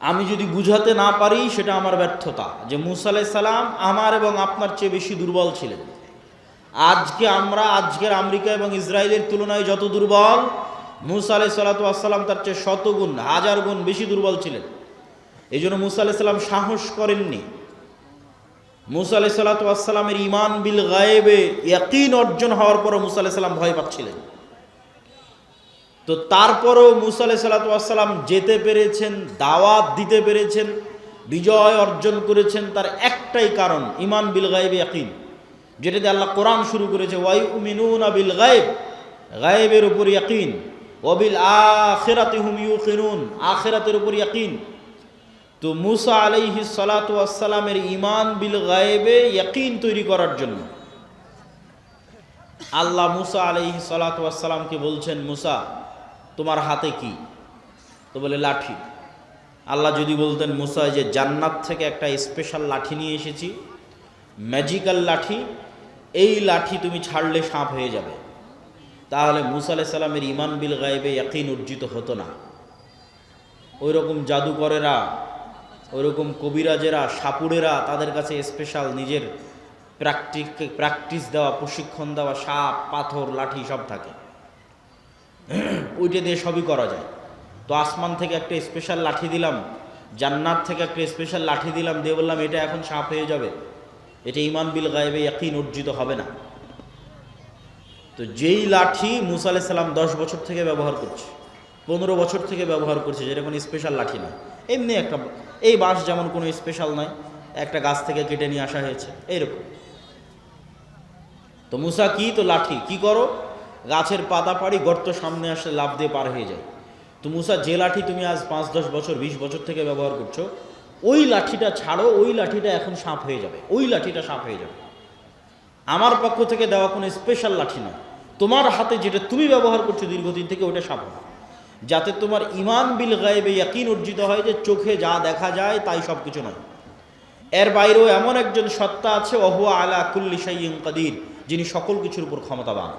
আমি যদি বুঝাতে না পারি, সেটা আমার ব্যর্থতা। যে মুসা সালাম আমার এবং আপনার চেয়ে বেশি দুর্বল ছিলেন। আজকে আমরা, আজকের আমেরিকা এবং ইসরায়েলের তুলনায় যত দুর্বল, মুসা আলাই তার চেয়ে শতগুণ, হাজার গুণ বেশি দুর্বল ছিলেন। এই জন্য মুসা আলাহ সাল্লাম সাহস করেননি। মুসা আলাই সাল্লাতামের ইমান বিল গায়েবে ইয়াকিন অর্জন হওয়ার পরও মুসা আলাহ সাল্লাম ভয় পাচ্ছিলেন। তো তারপরও মুসা আলাই সাল্লাতাম যেতে পেরেছেন, দাওয়াত দিতে পেরেছেন, বিজয় অর্জন করেছেন তার একটাই কারণ ইমান বিল গায়েবে ইয়াকিন। যেটাতে আল্লাহ কোরআন শুরু করেছে, ওয়াই উমিনুন আবিল গায়েব, গায়েবের উপর ইয়াকিন। ওবিল আখেরাতে হুম ইউকিনুন, আখেরাতের উপর ইয়াকিন। তো মুসা আলাইহি সালাতামের ইমান বিল গায়েবে ইয়াকিন তৈরি করার জন্য। আল্লাহ মুসা আলাইহি সালাতামকে বলছেন, মুসা তোমার হাতে কি? তো বলে লাঠি। আল্লাহ যদি বলতেন, মুসা যে জান্নাত থেকে একটা স্পেশাল লাঠি নিয়ে এসেছি ম্যাজিক্যাল লাঠি, এই লাঠি তুমি ছাড়লে সাপ হয়ে যাবে। তাহলে মুসা আলাহ সাল্লামের ইমান বিল গায়েবে ইয়াকিন অর্জিত হতো না। ওই রকম জাদুকরেরা ওই রকম কবিরাজেরা, সাপুড়েরা তাদের কাছে স্পেশাল নিজের প্র্যাকটিস প্র্যাকটিস দেওয়া, প্রশিক্ষণ দেওয়া, সাপ, পাথর, লাঠি সব থাকে। ওইটা দিয়ে সবই করা যায়। তো আসমান থেকে একটা স্পেশাল লাঠি দিলাম, জান্নাত থেকে একটা স্পেশাল লাঠি দিলাম, দিয়ে বললাম, এটা এখন সাপ হয়ে যাবে। এটা ইমান বিল গায়েবে ইয়াকিন অর্জিত হবে না। তো যেই লাঠি মুসা আলাইহিস সালাম দশ বছর থেকে ব্যবহার করছে, পনেরো বছর থেকে ব্যবহার করছে, যেটা কোনো স্পেশাল লাঠি নয় এমনি একটা, এই বাঁশ যেমন কোনো স্পেশাল নয়, একটা গাছ থেকে কেটে নিয়ে আসা হয়েছে, এইরকম। তো মুসা কি? তো লাঠি, কি করো? গাছের পাতা পাড়ি গর্ত সামনে আসলে লাভ দিয়ে পার হয়ে যায়। তো মুসা, যে লাঠি তুমি আজ পাঁচ, দশ বছর, বিশ বছর থেকে ব্যবহার করছ, ওই লাঠিটা ছাড়ো, ওই লাঠিটা এখন সাপ হয়ে যাবে, ওই লাঠিটা সাপ হয়ে যাবে। আমার পক্ষ থেকে দেওয়া কোনো স্পেশাল লাঠি নয়। তোমার হাতে যেটা তুমি ব্যবহার করছ দীর্ঘদিন থেকে ওটা সাপ হবে। যাতে তোমার ইমান বিল গায়েবে ইয়াকিন অর্জিত হয় যে চোখে যা দেখা যায় তাই সব কিছু নয়। এর বাইরেও এমন একজন সত্তা আছে অহুয়া আলা কুল্লি সাইয়িন কাদির, যিনি সকল কিছুর উপর ক্ষমতাবান।